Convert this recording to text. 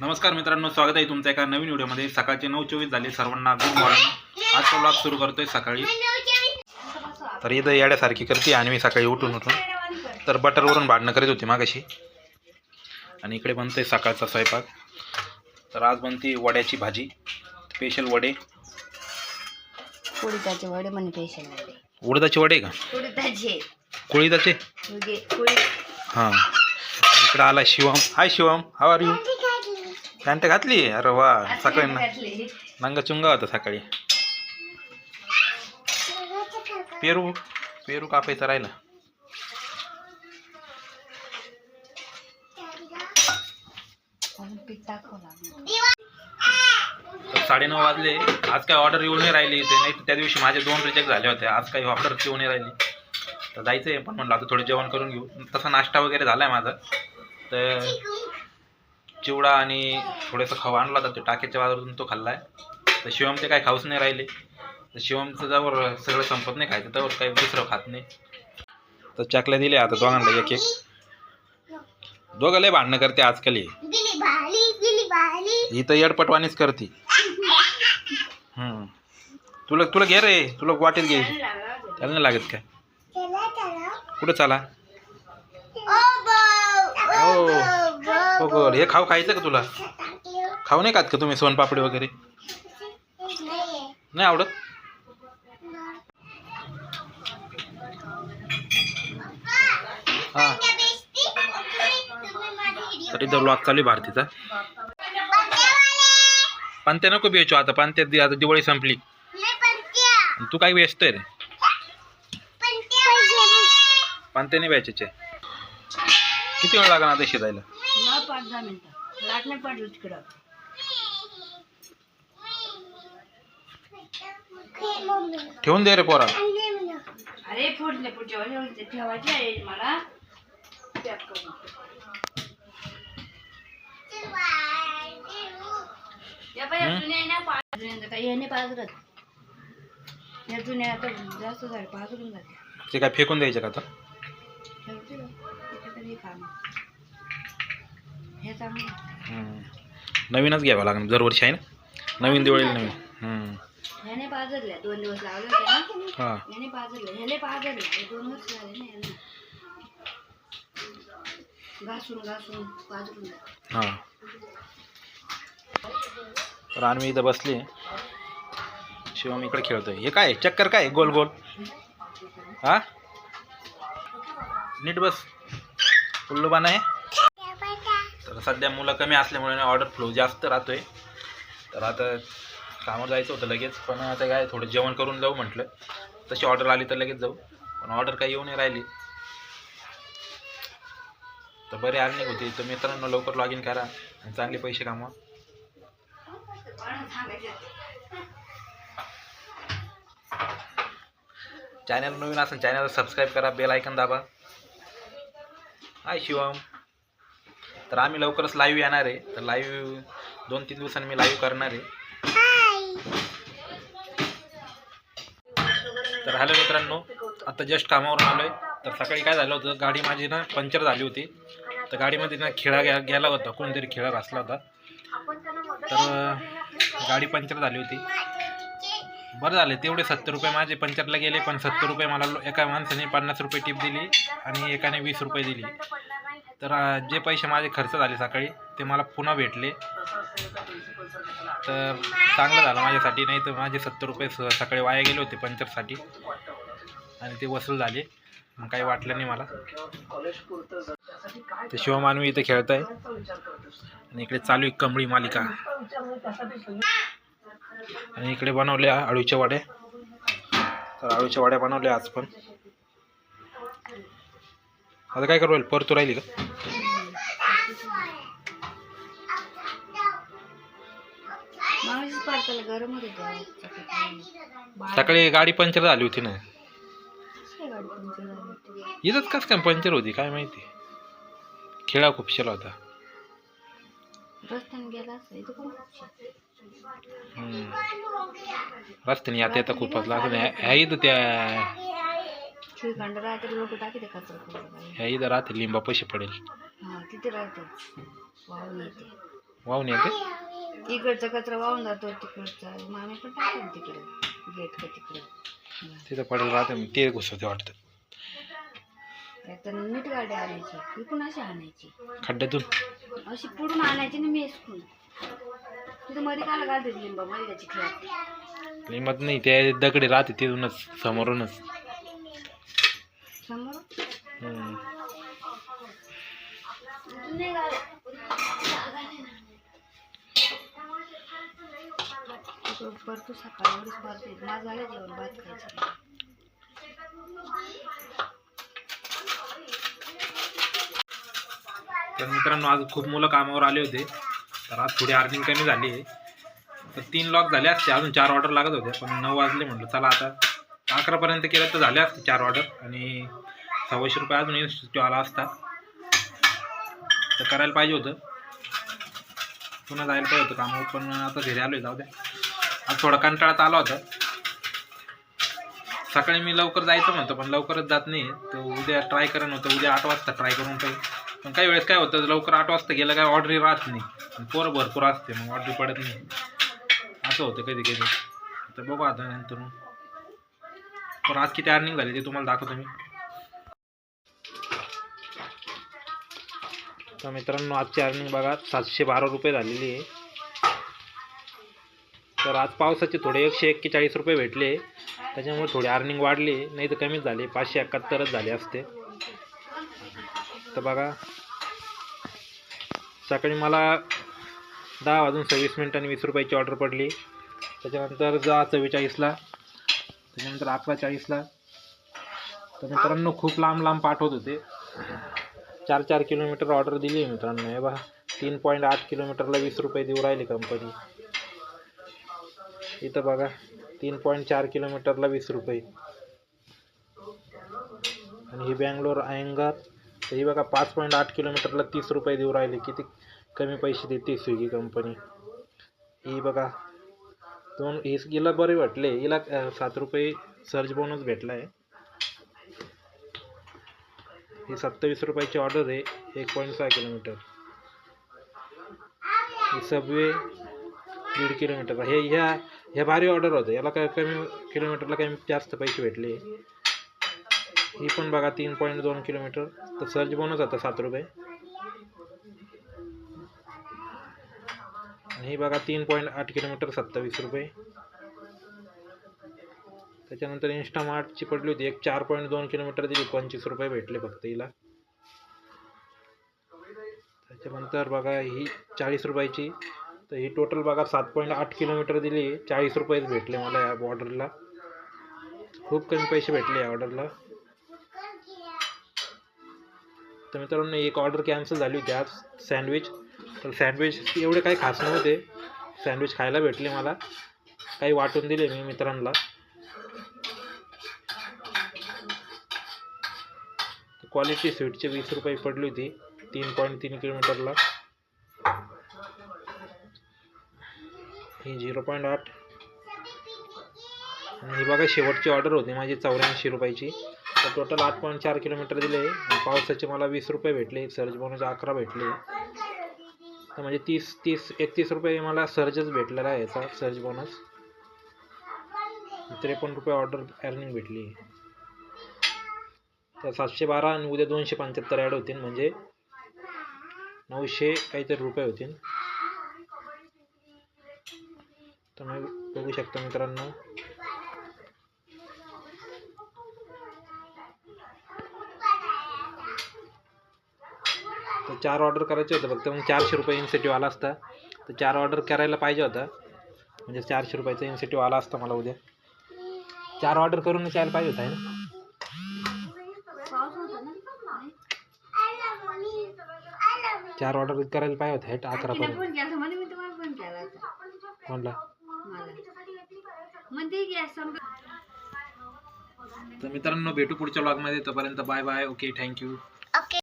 नमस्कार मित्रांनो स्वागत आहे तुमचं एका नवीन व्हिडिओमध्ये. सकाळचे नऊ चोवीस झाले सर्वांना गुड मॉर्निंग आजचा ब्लॉग सुरू करतोय सकाळी. तर इथं येड्यासारखी करते आणि मी सकाळी उठून उठून. तर बटरवरून भांडणं करीत होती मागाशी. आणि इकडे बनते सकाळचा स्वयंपाक. तर आज बनते वड्याची भाजी स्पेशल वडे. कुळीताचे वडे म्हणे पेशल वडे. उडदाचे वडे का? कुळीताचे कुळीदाचे? हां. इकडं आला Shivam. Hi Shivam. How are you pant घातली? अरे वा सकाळी. नंगा चुंगा होता सकाळी. पेरू पेरू कापायचा राहिला. तर साडेनऊ वाजले. आज काय ऑर्डर येऊन नाही राहिली ते नाही त्या दिवशी माझे दोन रिजेक्ट झाले होते. आज काही ऑर्डर येऊन नाही राहिली. तर जायचं आहे पण म्हणलं आता थोडं जेवण करून घेऊ. तसा नाश्ता वगैरे झाला आहे माझा. तर चिवडा आणि थोडंसं खाऊ आणला होता ते टाक्याच्या बाजारातून तो खाल्ला आहे तर शिवम ते काय खाऊच नाही राहिले. तर शिवमचं जवळ सगळं संपत नाही खायचं त्यावर काही दुसरं खात नाही. तर चकल्या दिले आता दोघांना एक एक. दोघं लय भांडणं करते आजकाल ही. तर येडपटवानीच करते. तुला तुला घे रे तुला वाटेल घे. त्याला नाही लागत काय? कुठं चाला? हो. हो गोड हे खाऊ खायचं का तुला? खाऊ नाही खात का तुम्ही सोनपापडी वगैरे? नाही आवडत? हा. तरी तर ब्लॉग चालू आहे भारतीचा. पानत्या नको बेचू आता. पानत्या दि- आता दिवाळी संपली. तू काय बेचतोय रे? पानत्या नाही बेचायचे. किती वेळ लागणार आता शिजायला? ना पाच दहा मिनिटं. लाट नाही पडलं तिकडं. ठेवून दे रे पोरा अरे फुटले पुढच्या ठेवायचे आहे मला. पॅक करून. या बाई, या? जुन्या आहे ना, पा- जुन्यांचं काही हे नाही पाजरत या जुन्या आता जास्त झाले पाजरून जाते ते काय फेकून द्यायचं का आता? हम्म. नवीनच घ्यावं लागणार दरवर्षी आहे ना? नवीन दिवाळीला नवीन. हम्म. ह्याने पाजरल्या. दोन दिवस लावले होते ना हा. ह्याने पाजरले ह्याने पाजरले हे दोन वर्ष झाले ना ह्याला. घासून घासून पाजरून झाले. हा. तर आणि मी इथं बसली. शिवम इकडे खेळतोय. हे काय? चक्कर काय? गोल गोल. हा? नीट बस. उल्लूबान आहे. सध्या मुलं कमी असल्यामुळे ऑर्डर फ्लो जास्त राहतोय. तर आता कामावर जायचं होतं लगेच पण आता काय थोडं जेवण करून जाऊ म्हटलं. तशी ऑर्डर आली तर लगेच जाऊ. पण ऑर्डर काही येऊ नाही राहिली. तर बरे अर्निंग होती. तर मित्रांनो लवकर लॉग इन करा आणि चांगले पैसे कामा चॅनल नवीन असेल चॅनल सबस्क्राईब करा बेल ऐकन दाबा. हाय शिवम. तर आम्ही लवकरच लाईव्ह येणार आहे. तर लाईव्ह दोन तीन दिवसांनी मी लाईव्ह करणार आहे. तर हॅलो मित्रांनो आता जस्ट कामावरून आलो आहे तर सकाळी काय झालं होतं गाडी माझी ना पंक्चर झाली होती. तर गाडीमध्ये ना खिळा घ्या गेला होता कोणतरी खिळा घासला होता. तर गाडी पंक्चर झाली होती. बरं झालं तेवढे सत्तर रुपये माझे पंक्चरला गेले पण सत्तर रुपये मला एका माणसाने पन्नास रुपये टिप दिली आणि एकाने वीस रुपये दिली. तर जे पैसे माझे खर्च झाले सकाळी ते मला पुन्हा भेटले. तर चांगलं झालं माझ्यासाठी नाही तर माझे सत्तर रुपये स- सकाळी वाया गेले होते पंचरसाठी. आणि ते वसूल झाले. मग काही वाटलं नाही मला. ते शिवमानवी इथे खेळत आहे आणि इकडे चालू आहे कमळी मालिका. आणि इकडे बनवल्या आळूच्या वड्या. तर आळूच्या वड्या बनवल्या आज पण. आता काय करू राहील? परतू राहिली का? गरम होते. सकाळी गाडी पंक्चर झाली होती ना. होती? इथंच कस काय पंक्चर होती काय माहिती? खेळा खूप शिला होता. रस्त्याने गेला असं इथं कोण खूप हम्म. रस्त्याने आता येता खूपच लागत ह्या इथं त्या श्रीखंड राहते लोक टाकीते कचरा ह्या इथं राहते लिंबा पैसे पडेल. हा तिथे राहते वाहून येते. वाहून येते? इकडचा कचरा वाहून जातो तिकडचा मामी पण टाकतो तिकडे. गेट का तिकडे. तिथं पडेल राहते मग ते घुसवते वाटतं. नीट गाडी आणायची इकडून अशी आणायची. खड्ड्यातून? अशी पुढून आणायची ना मेसकून. तिथं मध्ये काला घालते लिंबा मध्ये त्याची खेळ. लिंबात नाही ते दगडी राहते तिथूनच समोरूनच. समोर? परतू सकाळी एवढीच परतू माझं झालं जेवण भात खायचं. तर मित्रांनो आज खूप मुलं कामावर आले होते. तर आज थोडी अर्निंग कमी झाली. आहे तर तीन लॉक झाले असते. अजून चार ऑर्डर लागत होते पण नऊ वाजले म्हटलं चला आता अकरापर्यंत केलं तर झाले असते चार ऑर्डर आणि सव्वाशे रुपये अजून इन्स्टिट्यूट आला असता. तर करायला पाहिजे होतं. पुन्हा जायला पाहिजे होतं कामावर पण आता घरी आलो जाऊ द्या. आज थोडा कंटाळात आला होता. सकाळी मी लवकर जायचं म्हणतो पण लवकरच जात नाही. तर उद्या ट्राय करेन होतं उद्या आठ वाजता ट्राय करून काही पण काही वेळेस काय होतं लवकर आठ वाजता गेलं काय ऑर्डर राहत नाही. पोरं भरपूर असते मग ऑर्डर पडत नाही. असं होतं कधी कधी तर बघू आता नंतर. तर आज किती अर्निंग झाली ते तुम्हाला दाखवतो मी. तर मित्रांनो आजची अर्निंग बघा सातशे बारा रुपये झालेली आहे. तर आज पावसाचे थोडे एकशे एक्केचाळीस रुपये भेटले. त्याच्यामुळे थोडी अर्निंग वाढली. नाही तर कमीच झाली. पाचशे एकाहत्तरच झाले असते. तर बघा. सकाळी मला दहा वाजून सव्वीस मिनिटांनी वीस रुपयाची ऑर्डर पडली. त्याच्यानंतर जा चव्वेचाळीसला. त्याच्यानंतर अकरा चाळीसला तर मित्रांनो खूप लांब लांब पाठवत होते. चार चार किलोमीटर ऑर्डर दिली आहे मित्रांनो. हे बघा तीन पॉईंट आठ किलोमीटरला वीस रुपये देऊ राहिली कंपनी इथं बघा तीन पॉईंट चार किलोमीटरला वीस रुपये. आणि ही बँगलोर अयंगार तर ही बघा पाच पॉईंट आठ किलोमीटरला तीस रुपये देऊ राहिले. किती कमी पैसे देते स्विगी कंपनी ही बघा दोन ही हिला बरे वाटले. हिला सात रुपये सर्च बोनस भेटला आहे. ही सत्तावीस रुपयाची ऑर्डर आहे. एक पॉईंट सहा किलोमीटर ही सबवे दीड किलोमीटर हे ह्या ह्या भारी ऑर्डर होते. याला काय कमी किलोमीटरला कमी जास्त पैसे भेटले. ही पण बघा तीन पॉईंट दोन किलोमीटर तर सर्च बोनस आता सात रुपये. ही बघा तीन पॉईंट आठ किलोमीटर सत्तावीस रुपये. त्याच्यानंतर इन्स्टामार्टची पडली होती एक चार पॉईंट दोन किलोमीटर दिली पंचवीस रुपये भेटले फक्त हिला. त्याच्यानंतर बघा ही चाळीस रुपयाची तर ही टोटल बघा सात पॉईंट आठ किलोमीटर दिली चाळीस रुपयेच भेटले मला या ऑर्डरला खूप कमी पैसे भेटले या ऑर्डरला तर मित्रांनो एक ऑर्डर कॅन्सल झाली होती आज सँडविच तर सँडविच एवढे काही खास नव्हते. सँडविच खायला भेटले मला. काही वाटून दिले मी मित्रांना. क्वालिटी स्वीटचे वीस रुपये पडली होती. तीन पॉईंट तीन किलोमीटरला. ही झिरो पॉईंट आठ. आणि ही बघा शेवटची ऑर्डर होती माझी चौऱ्याऐंशी रुपयाची. तर टोटल आठ पॉईंट चार किलोमीटर दिले. पावसाचे मला वीस रुपये भेटले. सर्ज बोनस अकरा भेटले. तर म्हणजे तीस तीस एकतीस रुपये मला सर्जच भेटलेला आहे याचा सर्ज बोनस त्रेपन्न रुपये ऑर्डर अर्निंग भेटली. तर सातशे बारा आणि उद्या दोनशे पंच्याहत्तर ॲड होतील म्हणजे नऊशे काहीतरी रुपये होतील. तुम्ही बघू शकता मित्रांनो. चार ऑर्डर करायचे होते फक्त. मग चारशे रुपये इन्सेटिव्ह आला असता. तर चार ऑर्डर करायला पाहिजे होता. म्हणजे चारशे रुपयाचा इन्सेटिव्ह आला असता मला उद्या. चार ऑर्डर करूनच यायला पाहिजे होता ना? चार ऑर्डर करायला पाहिजे होते तिने अकरापर्यंत संपला. तर मित्रांनो भेटू पुढच्या ब्लॉगमध्ये तोपर्यंत बाय बाय ओके थँक्यू